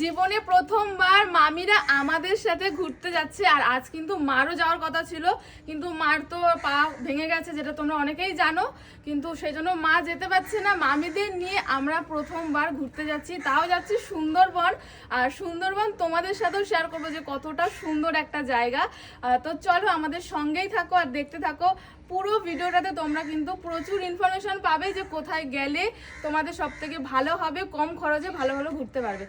জীবনে প্রথমবার মামিরা আমাদের সাথে ঘুরতে যাচ্ছে আর আজ কিন্তু মারও যাওয়ার কথা ছিল, কিন্তু মার তো পা ভেঙে গেছে যেটা তোমরা অনেকেই জানো, কিন্তু সেই জন্য মা যেতে পারছে না। মামিদের নিয়ে আমরা প্রথমবার ঘুরতে যাচ্ছি, তাও যাচ্ছি সুন্দরবন। আর সুন্দরবন তোমাদের সাথেও শেয়ার করব যে কতটা সুন্দর একটা জায়গা। তো চলো আমাদের সঙ্গেই থাকো আর দেখতে থাকো। পুরো ভিডিওটাতে তোমরা কিন্তু প্রচুর ইনফরমেশন পাবে যে কোথায় গেলে তোমাদের সব থেকে ভালো হবে, কম খরচে ভালো ভালো ঘুরতে পারবে।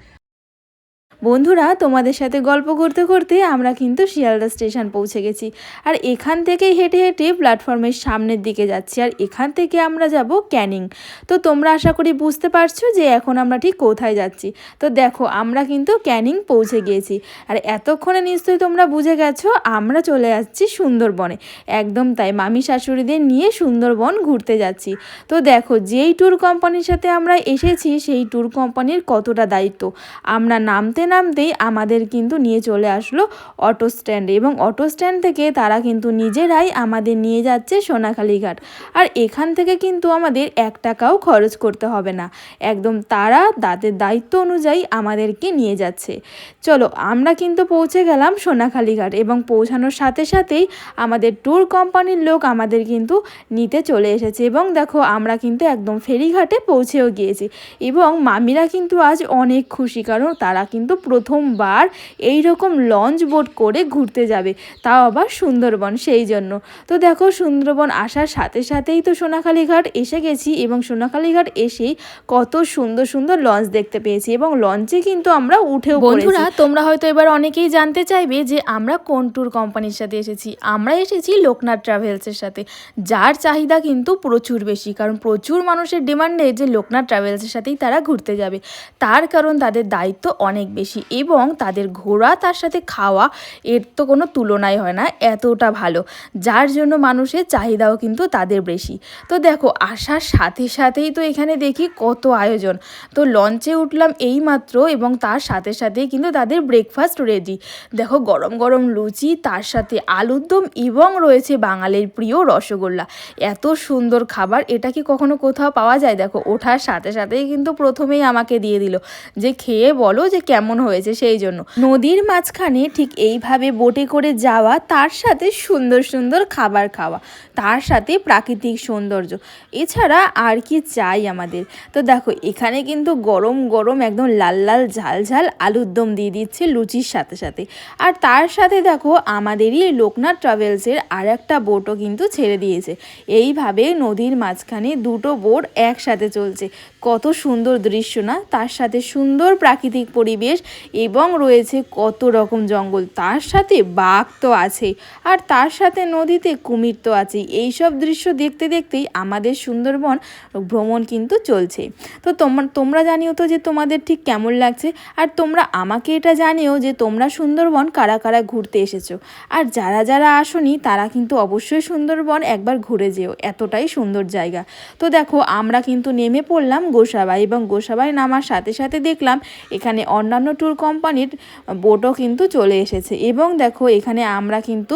বন্ধুরা, তোমাদের সাথে গল্প করতে করতে আমরা কিন্তু শিয়ালদা স্টেশন পৌঁছে গেছি। আর এখান থেকে হেঁটে হেঁটে প্ল্যাটফর্মের সামনের দিকে যাচ্ছি। আর এখান থেকে আমরা যাব ক্যানিং। তো তোমরা আশা করি বুঝতে পারছ যে এখন আমরা ঠিক কোথায় যাচ্ছি। তো দেখো, আমরা কিন্তু ক্যানিং পৌঁছে গিয়েছি। আর এতক্ষণে নিশ্চয়ই তোমরা বুঝে গেছো, আমরা চলে যাচ্ছি সুন্দরবনে। একদম তাই, মামি শাশুড়িদের নিয়ে সুন্দরবন ঘুরতে যাচ্ছি। তো দেখো, যেই ট্যুর কোম্পানির সাথে আমরা এসেছি, সেই ট্যুর কোম্পানির কতটা দায়িত্ব? আমরা নামতে নামতেই আমাদের কিন্তু নিয়ে চলে আসলো অটো স্ট্যান্ডে এবং অটো স্ট্যান্ড থেকে তারা কিন্তু নিজেরাই আমাদের নিয়ে যাচ্ছে সোনাখালী ঘাট। আর এখান থেকে কিন্তু আমাদের এক টাকাও খরচ করতে হবে না। একদম তারা তাদের দায়িত্ব অনুযায়ী আমাদেরকে নিয়ে যাচ্ছে। চলো, আমরা কিন্তু পৌঁছে গেলাম সোনাখালী ঘাট এবং পৌঁছানোর সাথে সাথেই আমাদের ট্যুর কোম্পানির লোক আমাদের কিন্তু নিতে চলে এসেছে এবং দেখো, আমরা কিন্তু একদম ফেরিঘাটে পৌঁছেও গিয়েছি এবং মামিরা কিন্তু আজ অনেক খুশি কারণ তারা কিন্তু প্রথমবার এই রকম লঞ্চ বোট করে ঘুরতে যাবে। তাও আবার সুন্দরবন সেই জন্য। তো দেখো, সুন্দরবন আসার সাথে সাথেই তো সোনাখালী ঘাট এসে গেছি এবং সোনাখালী ঘাট এসেই কত সুন্দর সুন্দর লঞ্চ দেখতে পেয়েছি এবং লঞ্চে কিন্তু আমরা উঠেও বন্ধুরা, তোমরা হয়তো এবার অনেকেই জানতে চাইবে যে আমরা কোন ট্যুর কোম্পানির সাথে এসেছি। আমরা এসেছি লোকনাথ ট্রাভেলসের সাথে, যার চাহিদা কিন্তু প্রচুর বেশি। কারণ প্রচুর মানুষের ডিমান্ডে যে লোকনাথ ট্রাভেলসের সাথেই তারা ঘুরতে যাবে। তার কারণ তাদের দায়িত্ব অনেক বেশি। এবং তাদের ঘোরা তার সাথে খাওয়া এর তো কোনো তুলনাই হয় না, এতটা ভালো। যার জন্য মানুষের চাহিদাও কিন্তু তাদের বেশি। তো দেখো, আসার সাথে সাথেই তো এখানে দেখি কত আয়োজন। তো লঞ্চে উঠলাম এই মাত্র এবং তার সাথে সাথেই কিন্তু তাদের ব্রেকফাস্ট রেডি দেখো, গরম গরম লুচি, তার সাথে আলুর দম এবং রয়েছে বাঙালির প্রিয় রসগোল্লা। এত সুন্দর খাবার, এটা কি কখনো কোথাও পাওয়া যায়? দেখো, ওঠার সাথে সাথেই কিন্তু প্রথমেই আমাকে দিয়ে দিল যে, খেয়ে বলো যে, কেমন হয়েছে সেই জন্য। নদীর মাঝখানে ঠিক এইভাবে বোটে করে যাওয়া, তার সাথে সুন্দর সুন্দর খাবার খাওয়া, তার সাথে প্রাকৃতিক সৌন্দর্য। এছাড়া আর কি চাই আমাদের? তো দেখো, এখানে কিন্তু গরম গরম একদম লাল লাল ঝাল ঝাল আলুর দম দিয়ে দিচ্ছে লুচির সাথে সাথে। আর তার সাথে দেখো, আমাদেরই লোকনাথ ট্রাভেলসের আর একটা বোটও কিন্তু ছেড়ে দিয়েছে। এইভাবে নদীর মাঝখানে দুটো বোট একসাথে চলছে। কত সুন্দর দৃশ্য না? তার সাথে সুন্দর প্রাকৃতিক পরিবেশ এবং রয়েছে কত রকম জঙ্গল। তার সাথে বাঘ তো আছেই। আর তার সাথে নদীতে কুমির তো আছেই। এইসব দৃশ্য দেখতে দেখতেই আমাদের সুন্দরবন ভ্রমণ কিন্তু চলছে। তো তোমার, তোমরা জানিও তো যে তোমাদের ঠিক কেমন লাগছে। আর তোমরা আমাকে এটা জানিও যে তোমরা সুন্দরবন কারা কারা ঘুরতে এসেছ। আর যারা যারা আসনি, তারা কিন্তু অবশ্যই সুন্দরবন একবার ঘুরে যেও। এতটাই সুন্দর জায়গা। তো দেখো, আমরা কিন্তু নেমে পড়লাম গোসাবাই এবং গোসাবাই নামার সাথে সাথে দেখলাম এখানে অন্যান্য ট্যুর কোম্পানির বোটও কিন্তু চলে এসেছে। এবং দেখো, এখানে আমরা কিন্তু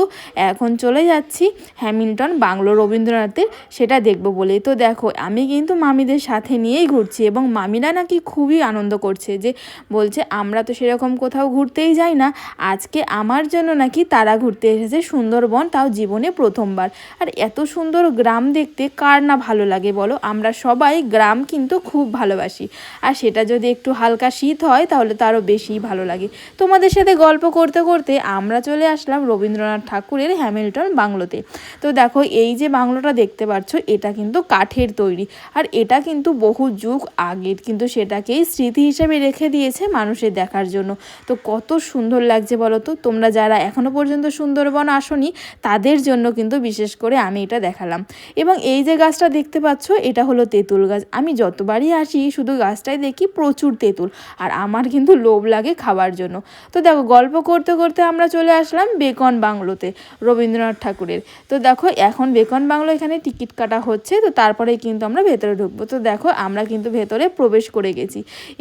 এখন চলে যাচ্ছি হ্যামিল্টন, বাংলো রবীন্দ্রনাথের, সেটা দেখব বলে তো দেখো, আমি কিন্তু মামিদের সাথে নিয়েই ঘুরছি এবং মামিরা নাকি খুবই আনন্দ করছে যে, বলছে, আমরা তো সেরকম কোথাও ঘুরতেই যাই না। আজকে আমার জন্য নাকি তারা ঘুরতে এসেছে সুন্দরবন, তাও জীবনে প্রথমবার। আর এত সুন্দর গ্রাম দেখতে, কার না ভালো লাগে বলো? আমরা সবাই গ্রাম কিন্তু খুব ভালোবাসি। আর সেটা যদি একটু হালকা শীত হয়, তাহলে তো আরও বেশি ভালো লাগে। তোমাদের সাথে গল্প করতে করতে আমরা চলে আসলাম রবীন্দ্রনাথ ঠাকুরের হ্যামিল্টন বাংলোতে। তো দেখো, এই যে বাংলোটা দেখতে পাচ্ছ, এটা কিন্তু কাঠের তৈরি। আর এটা কিন্তু বহু যুগ আগের, কিন্তু সেটাকেই স্মৃতি হিসেবে রেখে দিয়েছে মানুষের দেখার জন্য। তো কত সুন্দর লাগছে বলো তো? তোমরা যারা এখনও পর্যন্ত সুন্দরবন আসনি, তাদের জন্য কিন্তু বিশেষ করে আমি এটা দেখালাম। এবং এই যে গাছটা দেখতে পাচ্ছ, এটা হলো তেঁতুল গাছ। আমি যতবারই আসি, শুধু গাছটাই দেখি, প্রচুর তেঁতুল। আর আমার কিন্তু লোভ লাগে খাওয়ার জন্য। তো দেখো, গল্প করতে করতে আমরা চলে আসলাম বেকন বাংলোতে, রবীন্দ্রনাথ ঠাকুরের। তো দেখো, এখন বেকন বাংলো এখানে টিকিট কাটা হচ্ছে, তো তারপরে কিন্তু আমরা ভেতরে ঢুকবো। তো দেখো, আমরা কিন্তু ভেতরে প্রবেশ করে গেছি।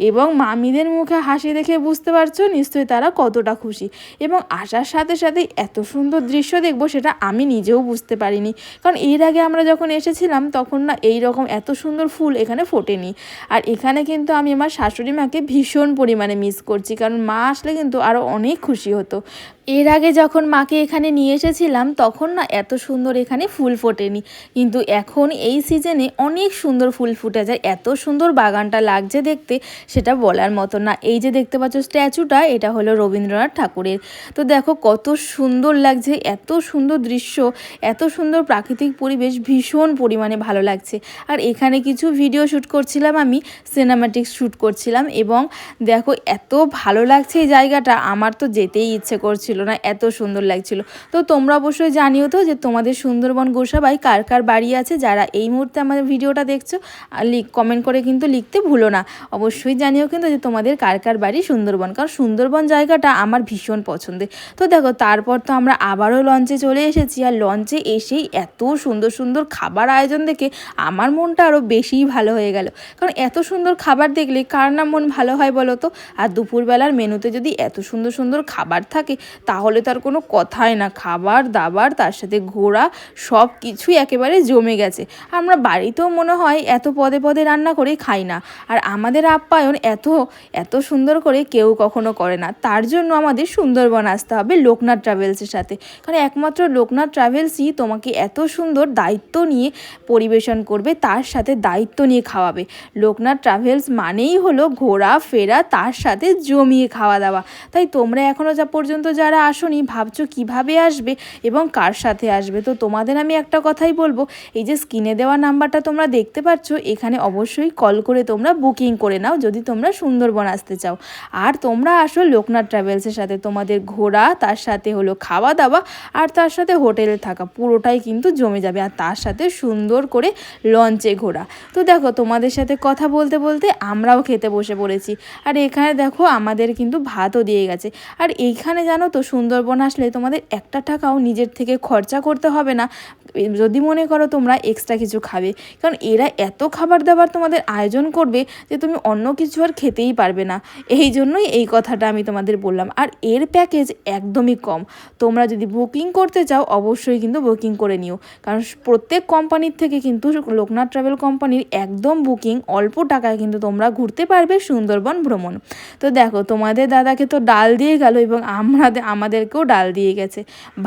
এবং মামিদের মুখে হাসি দেখে বুঝতে পারছ, নিশ্চয়ই তারা কতটা খুশি। এবং আসার সাথে সাথে এত সুন্দর দৃশ্য দেখব, সেটা আমি নিজেও বুঝতে পারিনি। কারণ এর আগে আমরা যখন এসেছিলাম, তখন না এই রকম এত সুন্দর ফুল এখানে ফোটেনি। আর এখানে কিন্তু আমি আমার শাশুড়ি মাকে ভীষণ পরিমাণে মিস করছি, কারণ মা আসলে কিন্তু আরও অনেক খুশি হতো। এর আগে যখন মাকে এখানে নিয়ে এসেছিলাম, তখন না এত সুন্দর এখানে ফুল ফোটেনি। কিন্তু এখন এই সিজনে অনেক সুন্দর ফুল ফুটে যায়, এত সুন্দর বাগানটা লাগছে দেখতে, সেটা বলার মতো না। এই যে দেখতে পাচ্ছ স্ট্যাচুটা, এটা হলো রবীন্দ্রনাথ ঠাকুরের। তো দেখো কত সুন্দর লাগছে, এত সুন্দর দৃশ্য, এত সুন্দর প্রাকৃতিক পরিবেশ, ভীষণ পরিমাণে ভালো লাগছে। আর এখানে কিছু ভিডিও শ্যুট করছিলাম আমি সিনেমাটিক শ্যুট করছিলাম এবং দেখো এত ভালো লাগছে এই জায়গাটা, আমার তো যেতেই ইচ্ছে করছিল না, এত সুন্দর লাগছিল। তো তোমরা অবশ্যই জানিও তো যে তোমাদের সুন্দরবন গোসাবাই কার কার বাড়ি আছে, যারা এই মুহূর্তে আমাদের ভিডিওটা দেখছ লিখ কমেন্ট করে কিন্তু লিখতে ভুলো না। অবশ্যই জানিও কিন্তু যে তোমাদের কার কার বাড়ি সুন্দরবন, কারণ সুন্দরবন জায়গাটা আমার ভীষণ পছন্দের। তো দেখো, তারপর তো আমরা আবারও লঞ্চে চলে এসেছি, আর লঞ্চে এসেই এত সুন্দর সুন্দর খাবার আয়োজন দেখে আমার মনটা আরও বেশিই ভালো হয়ে গেল। কারণ এত সুন্দর খাবার দেখলে কার না মন ভালো হয় বলো তো? আর দুপুরবেলার মেনুতে যদি এত সুন্দর সুন্দর খাবার থাকে, তাহলে তার কোনো কথাই না। খাবার, দাবার, তার সাথে ঘোরা সব কিছুই একেবারে জমে গেছে। আমরা বাড়িতেও মনে হয় এত পদে পদে রান্না করে খাই না। আর আমাদের আপ্যায়ন এত এত সুন্দর করে কেউ কখনো করে না। তার জন্য আমাদের সুন্দরবন আসতে হবে লোকনাথ ট্রাভেলসের সাথে। কারণ একমাত্র লোকনাথ ট্রাভেলসই তোমাকে এত সুন্দর দায়িত্ব নিয়ে পরিবেশন করবে, তার সাথে দায়িত্ব নিয়ে খাওয়াবে। লোকনাথ ট্রাভেলস মানেই হলো ঘোরা ফেরা, তার সাথে জমিয়ে খাওয়া দাওয়া। তাই তোমরা এখনও যা পর্যন্ত যারা আসোনি, ভাবছ কীভাবে আসবে এবং কার সাথে আসবে? তো তোমাদের আমি একটা কথাই বলব, এই যে স্ক্রিনে দেওয়া নাম্বারটা তোমরা দেখতে পাচ্ছ, এখানে অবশ্যই কল করে তোমরা বুকিং করে নাও যদি তোমরা সুন্দরবন আসতে চাও। আর তোমরা আসো লোকনাথ ট্রাভেলসের সাথে, তোমাদের ঘোরা, তার সাথে হলো খাওয়া দাওয়া, আর তার সাথে হোটেলে থাকা, পুরোটাই কিন্তু জমে যাবে। আর তার সাথে সুন্দর করে লঞ্চে ঘোরা। তো দেখো তোমাদের সাথে কথা বলতে বলতে আমরাও খেতে বসে পড়েছি। আর এখানে দেখো আমাদের কিন্তু ভাতও দিয়ে গেছে। আর এইখানে জানো তো সুন্দরবন আসলে তোমাদের একটা টাকাও নিজের থেকে খরচা করতে হবে না। যদি মনে করো তোমরা এক্সট্রা কিছু খাবে। কারণ এরা এত খাবার দাবার তোমাদের আয়োজন করবে যে তুমি অন্য কিছু আর খেতেই পারবে না। এই জন্যই এই কথাটা আমি তোমাদের বললাম। আর এর প্যাকেজ একদমই কম। তোমরা যদি বুকিং করতে চাও, অবশ্যই কিন্তু বুকিং করে নিও। কারণ প্রত্যেক কোম্পানির থেকে কিন্তু লোকনাথ ট্রাভেল কোম্পানির একদম বুকিং অল্প টাকায় কিন্তু তোমরা ঘুরতে পারবে সুন্দরবন ভ্রমণ। তো দেখো, তোমাদের দাদাকে তো ডাল দিয়ে গেল এবং আমরা আমাদেরকেও ডাল দিয়ে গেছে।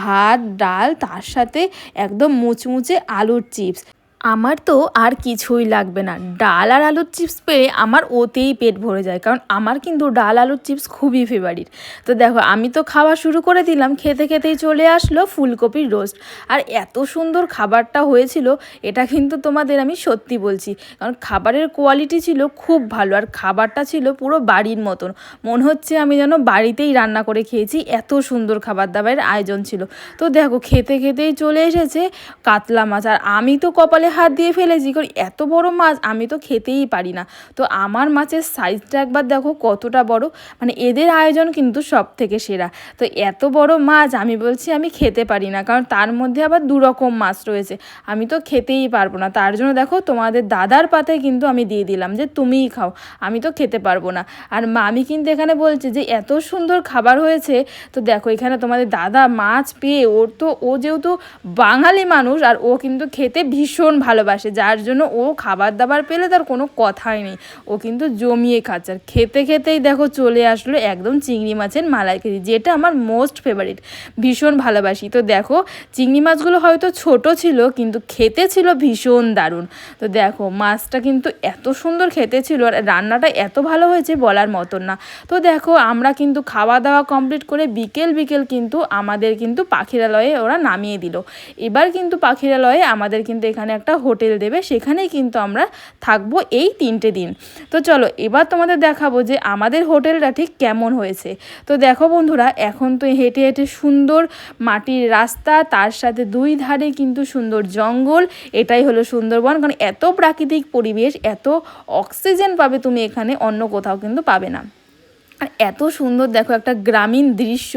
ভাত, ডাল, তার সাথে একদম মুচমুচে আলুর চিপস। আমার তো আর কিছুই লাগবে না। ডাল আর আলুর চিপস পেয়ে আমার ওতেই পেট ভরে যায়, কারণ আমার কিন্তু ডাল আলুর চিপস খুবই ফেভারিট তো দেখো, আমি তো খাওয়া শুরু করে দিলাম, খেতে খেতেই চলে আসলো ফুলকপির রোস্ট আর এত সুন্দর খাবারটা হয়েছিল, এটা কিন্তু তোমাদের আমি সত্যি বলছি। কারণ খাবারের কোয়ালিটি ছিল খুব ভালো, আর খাবারটা ছিল পুরো বাড়ির মতন। মনে হচ্ছে আমি যেন বাড়িতেই রান্না করে খেয়েছি, এত সুন্দর খাবার দাবারের আয়োজন ছিল। তো দেখো, খেতে খেতেই চলে এসেছে কাতলা মাছ। আর আমি তো কপালে হাত দিয়ে ফেলেছি। কারণ এত বড় মাছ আমি তো খেতেই পারি না। তো আমার মাছের সাইজটা একবার দেখো কতটা বড়। মানে এদের আয়োজন কিন্তু সব থেকে সেরা। তো এত বড় মাছ আমি বলছি আমি খেতে পারি না। কারণ তার মধ্যে আবার দু রকম মাছ রয়েছে। আমি তো খেতেই পারব না। তার জন্য দেখো তোমাদের দাদার পাতে কিন্তু আমি দিয়ে দিলাম যে তুমিই খাও। আমি তো খেতে পারব না। আর মামি কিন্তু এখানে বলছে যে এত সুন্দর খাবার হয়েছে। তো দেখো এখানে তোমাদের দাদা মাছ পেয়ে ওর তো, ও যেহেতু বাঙালি মানুষ আর ও কিন্তু খেতে ভীষণ ভালোবাসে, যার জন্য ও খাবার দাবার পেলে তার কোনো কথাই নেই। ও কিন্তু জমিয়ে খাচ্ছে। আর খেতে খেতেই দেখো চলে আসলো একদম চিংড়ি মাছের মালাইকারি, যেটা আমার মোস্ট ফেভারিট। ভীষণ ভালোবাসি। তো দেখো, চিংড়ি মাছগুলো হয়তো ছোট ছিল, কিন্তু খেতে ছিল ভীষণ দারুণ। তো দেখো, মাছটা কিন্তু এত সুন্দর খেতে ছিল আর রান্নাটা এত ভালো হয়েছে বলার মতন না। তো দেখো, আমরা কিন্তু খাওয়া দাওয়া কমপ্লিট করে বিকেল বিকেল কিন্তু আমাদের কিন্তু পাখিরালয়ে ওরা নামিয়ে দিল। এবার কিন্তু পাখিরালয়ে আমাদের কিন্তু এখানে একটা হোটেল দেবে, সেখানেই কিন্তু আমরা থাকব এই তিনটে দিন। তো চলো, এবার তোমাদের দেখাবো যে আমাদের হোটেলটা ঠিক কেমন হয়েছে। তো দেখো বন্ধুরা, এখন তো হেঁটে হেঁটে সুন্দর মাটির রাস্তা, তার সাথে দুই ধারে কিন্তু সুন্দর জঙ্গল, এটাই হলো সুন্দরবন। কারণ এত প্রাকৃতিক পরিবেশ, এত অক্সিজেন পাবে তুমি এখানে, অন্য কোথাও কিন্তু পাবে না। আর এত সুন্দর দেখো একটা গ্রামীণ দৃশ্য।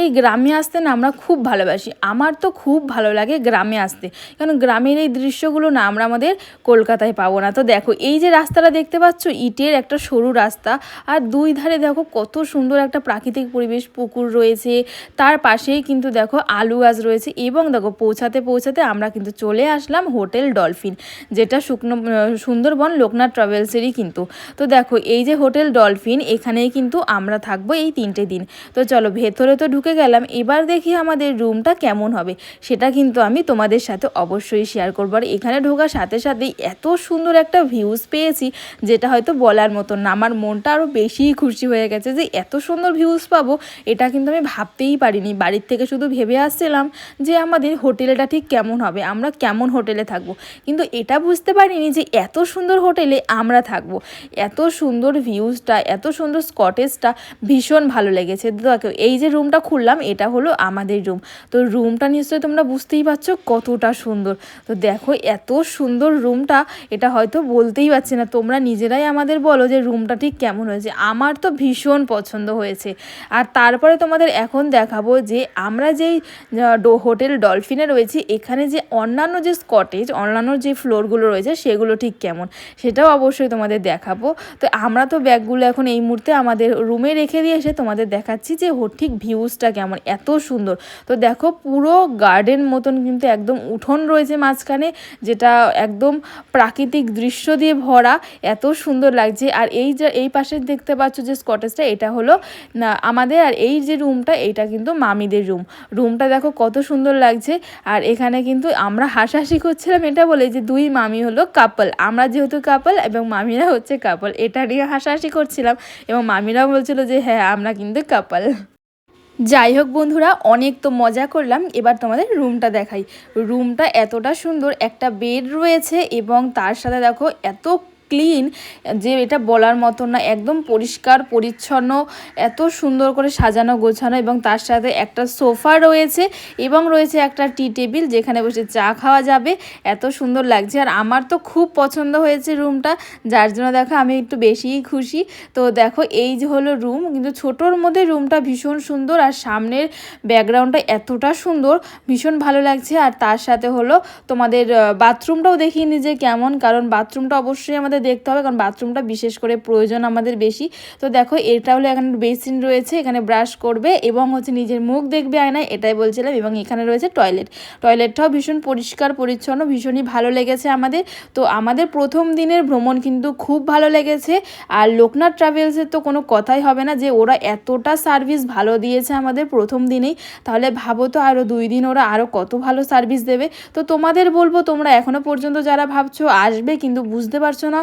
এই গ্রামে আসতে না আমরা খুব ভালোবাসি। আমার তো খুব ভালো লাগে গ্রামে আসতে। কারণ গ্রামের এই দৃশ্যগুলো না আমরা আমাদের কলকাতায় পাবো না। তো দেখো, এই যে রাস্তাটা দেখতে পাচ্ছ, ইটের একটা সরু রাস্তা। আর দুই ধারে দেখো কত সুন্দর একটা প্রাকৃতিক পরিবেশ, পুকুর রয়েছে। তার পাশেই কিন্তু দেখো আলু গাছ রয়েছে এবং দেখো পৌঁছাতে পৌঁছাতে আমরা কিন্তু চলে আসলাম হোটেল ডলফিন, যেটা শুকনো, সুন্দরবন লোকনাথ ট্রাভেলসেরই কিন্তু। তো দেখো, এই যে হোটেল ডলফিন, এখানেই কিন্তু আমরা থাকব এই তিনটে দিন। তো চলো, ভেতরে তো ঢুকে গেলাম, এবার দেখি আমাদের রুমটা কেমন হবে। সেটা কিন্তু আমি তোমাদের সাথে অবশ্যই শেয়ার করব। আর এখানে ঢোকার সাথে সাথেই এত সুন্দর একটা ভিউজ পেয়েছি, যেটা হয়তো বলার মতন না। আমার মনটা আরও বেশিই খুশি হয়ে গেছে যে এত সুন্দর ভিউজ পাবো, এটা কিন্তু আমি ভাবতেই পারিনি। বাড়ির থেকে শুধু ভেবে আসছিলাম যে আমাদের হোটেলটা ঠিক কেমন হবে, আমরা কেমন হোটেলে থাকব। কিন্তু এটা বুঝতে পারিনি যে এত সুন্দর হোটেলে আমরা থাকব। এত সুন্দর ভিউজটা এত সুন্দর স্কটেজটা ভীষণ ভালো লেগেছে। দেখো, এই যে রুমটা খুললাম, এটা হলো আমাদের রুম তো রুমটা নিশ্চয়ই তোমরা বুঝতেই পারছ কতটা সুন্দর। তো দেখো, এত সুন্দর রুমটা এটা হয়তো বলতেই পারছি না। তোমরা নিজেরাই আমাদের বলো যে রুমটা ঠিক কেমন হয়েছে। আমার তো ভীষণ পছন্দ হয়েছে। আর তারপরে তোমাদের এখন দেখাবো যে আমরা যেই হোটেল ডলফিনে রয়েছি, এখানে যে অন্যান্য যে স্কটেজ অন্যান্য যে ফ্লোরগুলো রয়েছে, সেগুলো ঠিক কেমন, সেটাও অবশ্যই তোমাদের দেখাবো। তো আমরা তো ব্যাগগুলো এখন এই মুহূর্তে আমাদের রুমে রেখে দিয়ে এসে তোমাদের দেখাচ্ছি যে হো ঠিক ভিউজটা কেমন, এত সুন্দর। তো দেখো, পুরো গার্ডেন মতন কিন্তু একদম উঠোন রয়েছে মাঝখানে, যেটা একদম প্রাকৃতিক দৃশ্য দিয়ে ভরা, এত সুন্দর লাগছে। আর এই যে, এই পাশে দেখতে পাচ্ছ যে স্কটেজটা, এটা হলো আমাদের আর এই যে রুমটা এইটা কিন্তু মামিদের রুম রুমটা দেখো কত সুন্দর লাগছে। আর এখানে কিন্তু আমরা হাসাহাসি করছিলাম এটা বলে যে দুই মামি হলো কাপল আমরা যেহেতু কাপল এবং মামিরা হচ্ছে কাপল এটা নিয়ে হাসাহাসি করছিলাম এবং মামিরাও বলছিল যে হ্যাঁ আমরা কিন্তু কাপাল যাই হোক বন্ধুরা, অনেক তো মজা করলাম। এবার তোমাদের রুমটা দেখাই। রুমটা এতটা সুন্দর, একটা বেড রয়েছে এবং তার সাথে দেখো এত ক্লিন, যে এটা বলার মতো না, একদম পরিষ্কার, পরিচ্ছন্ন, এত সুন্দর করে সাজানো, গোছানো এবং তার সাথে একটা সোফা রয়েছে এবং রয়েছে একটা টি টেবিল যেখানে বসে চা খাওয়া যাবে। এত সুন্দর লাগছে আর আমার তো খুব পছন্দ হয়েছে রুমটা, যার জন্য দেখো আমি একটু বেশিই খুশি। তো দেখো এই যে হলো রুম, কিন্তু ছোটোর মধ্যে রুমটা ভীষণ সুন্দর আর সামনের ব্যাকগ্রাউন্ডটা এতটা সুন্দর, ভীষণ ভালো লাগছে। আর তার সাথে হলো তোমাদের বাথরুমটাও দেখিয়ে নি যে কেমন, কারণ বাথরুমটা অবশ্যই আমাদের দেখতে হবে, কারণ বাথরুমটা বিশেষ করে প্রয়োজন আমাদের বেশি। তো দেখো, এটা হলো এখানে বেসিন রয়েছে, এখানে ব্রাশ করবে এবং হচ্ছে নিজের মুখ দেখবে আয়নায়, এটাই বলছিলাম, এবং এখানে রয়েছে টয়লেট টয়লেটটাও ভীষণ পরিষ্কার, পরিচ্ছন্ন, ভীষণই ভালো লেগেছে আমাদের। তো আমাদের প্রথম দিনের ভ্রমণ কিন্তু খুব ভালো লেগেছে, আর লোকনাথ ট্রাভেলসের তো কোনো কথাই হবে না যে ওরা এতটা সার্ভিস ভালো দিয়েছে আমাদের প্রথম দিনেই। তাহলে ভাবো তো আরও দুই দিন ওরা আরও কত ভালো সার্ভিস দেবে। তো তোমাদের বলব, তোমরা এখনও পর্যন্ত যারা ভাবছ, আসবে কিন্তু বুঝতে পারছ না।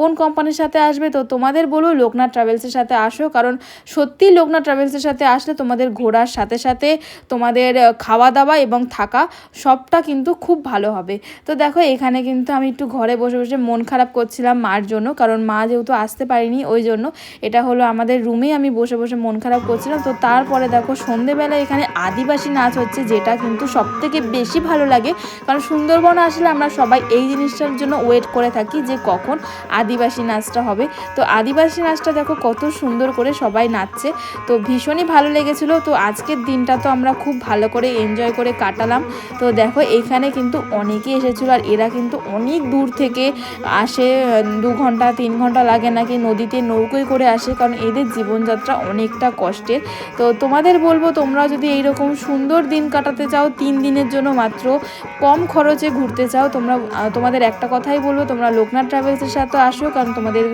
কোন কোম্পানির সাথে আসবে তো তোমাদের বলো লোকনাথ ট্রাভেলসের সাথে আসো। কারণ সত্যি লোকনাথ ট্রাভেলসের সাথে আসলে তোমাদের ঘোরার সাথে সাথে তোমাদের খাওয়া দাওয়া এবং থাকা সবটা কিন্তু খুব ভালো হবে। তো দেখো, এখানে কিন্তু আমি একটু ঘরে বসে বসে মন খারাপ করছিলাম মার জন্য, কারণ মা যেহেতু আসতে পারিনি, ওই জন্য এটা হলো আমাদের রুমে আমি বসে বসে মন খারাপ করছিলাম। তো তারপরে দেখো, সন্ধেবেলা এখানে আদিবাসী নাচ হচ্ছে, যেটা কিন্তু সব থেকে বেশি ভালো লাগে। কারণ সুন্দরবন আসলে আমরা সবাই এই জিনিসটার জন্য ওয়েট করে থাকি যে কখন আদিবাসী নাচটা হবে। তো আদিবাসী নাচটা দেখো কত সুন্দর করে সবাই নাচছে। তো ভীষণই ভালো লেগেছিলো। তো আজকের দিনটা তো আমরা খুব ভালো করে এনজয় করে কাটালাম। তো দেখো এখানে কিন্তু অনেকেই এসেছিল আর এরা কিন্তু অনেক দূর থেকে আসে। দু ঘণ্টা, তিন ঘণ্টা লাগে নাকি নদীতে নৌকোয় করে আসে কারণ এদের জীবনযাত্রা অনেকটা কষ্টের। তো তোমাদের বলব তোমরা যদি এইরকম সুন্দর দিন কাটাতে চাও, তিন দিনের জন্য মাত্র কম খরচে ঘুরতে চাও, তোমরা তোমাদের একটা কথাই বলব, তোমরা লোকনাথ ট্রাভেলসের সাথে আসো কারণ তোমাদের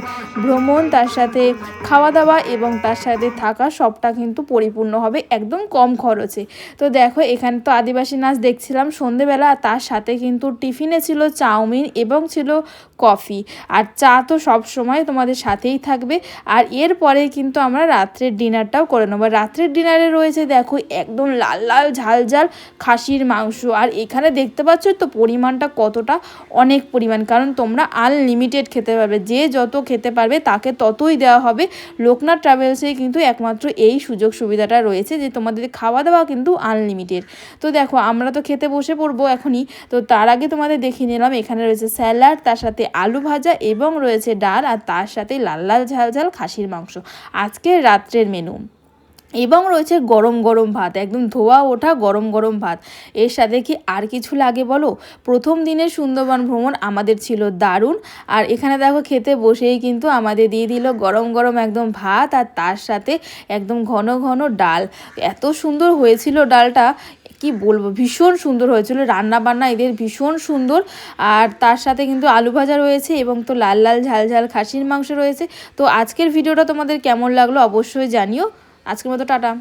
ভ্রমণ, তার সাথে খাওয়া দাওয়া এবং তার সাথে থাকা সবটা কিন্তু পরিপূর্ণ হবে একদম কম খরচে। তো দেখো, এখানে তো আদিবাসী নাচ দেখছিলাম সন্ধেবেলা তার সাথে কিন্তু টিফিনে ছিল চাউমিন এবং ছিল কফি। আর চা তো সব সময় তোমাদের সাথেই থাকবে। আর এরপরে কিন্তু আমরা রাত্রের ডিনারটাও করে নেব। রাত্রের ডিনারে রয়েছে দেখো একদম লাল লাল ঝাল ঝাল খাসির মাংস। আর এখানে দেখতে পাচ্ছ তো পরিমাণটা কতটা? অনেক পরিমাণ। কারণ তোমরা আনলিমিটেড খেতে পারবে। যে যত খেতে পারবে তাকে ততই দেওয়া হবে। লোকনাথ ট্রাভেলসে কিন্তু একমাত্র এই সুযোগ সুবিধাটা রয়েছে যে তোমাদের খাওয়া দাওয়া কিন্তু আনলিমিটেড তো দেখো আমরা তো খেতে বসে পড়ব এখনই। তো তার আগে তোমাদের দেখিয়ে নিলাম, এখানে রয়েছে স্যালাড, তার সাথে আলু ভাজা এবং রয়েছে ডাল আর তার সাথে লাল লাল ঝাল ঝাল খাসির মাংস। আজকের রাত্রের মেনু এবং রয়েছে গরম গরম ভাত, একদম ধোয়া ওঠা গরম গরম ভাত। এর সাথে কি আর কিছু লাগে বলো? প্রথম দিনের সুন্দরবন ভ্রমণ আমাদের ছিল দারুণ। আর এখানে দেখো খেতে বসেই কিন্তু আমাদের দিয়ে দিল গরম গরম একদম ভাত আর তার সাথে একদম ঘন ঘন ডাল। এত সুন্দর হয়েছিল ডালটা। কি বলব, ভীষণ সুন্দর হয়েছিল। রান্নাবান্না এদের ভীষণ সুন্দর। আর তার সাথে কিন্তু আলু ভাজা রয়েছে এবং তো লাল লাল ঝাল ঝাল খাসির মাংস রয়েছে। তো আজকের ভিডিওটা তোমাদের কেমন লাগল অবশ্যই জানিও। আজকের মতো টাটা।